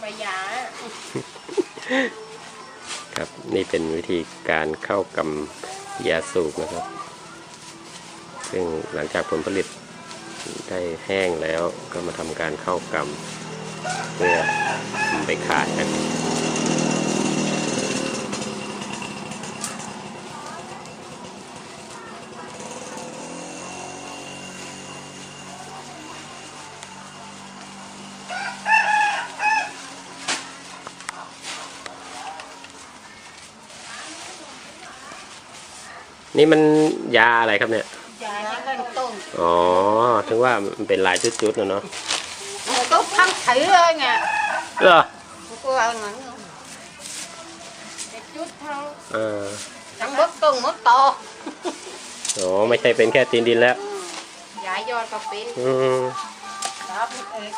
ใบยาครับนี่เป็นวิธีการเข้ากำยาสูบนะครับ ซึ่งหลังจากผลผลิตได้แห้งแล้วก็มาทำการเข้ากำเพื่อไปขายกัน นี่มันยาอะไรครับเนี่ย ยาที่เล่นต้นอ๋อ ถึงว่ามันเป็นลายจุดๆนะเนาะมันก็พังถือเลยไงเหรอมันก็เอาหนังเด็กจุดเขาเออทั้งมดต้นมดตออ๋อไม่ใช่เป็นแค่ตีนดินแล้ว ยายอดก็เป็นอืม ครับเอก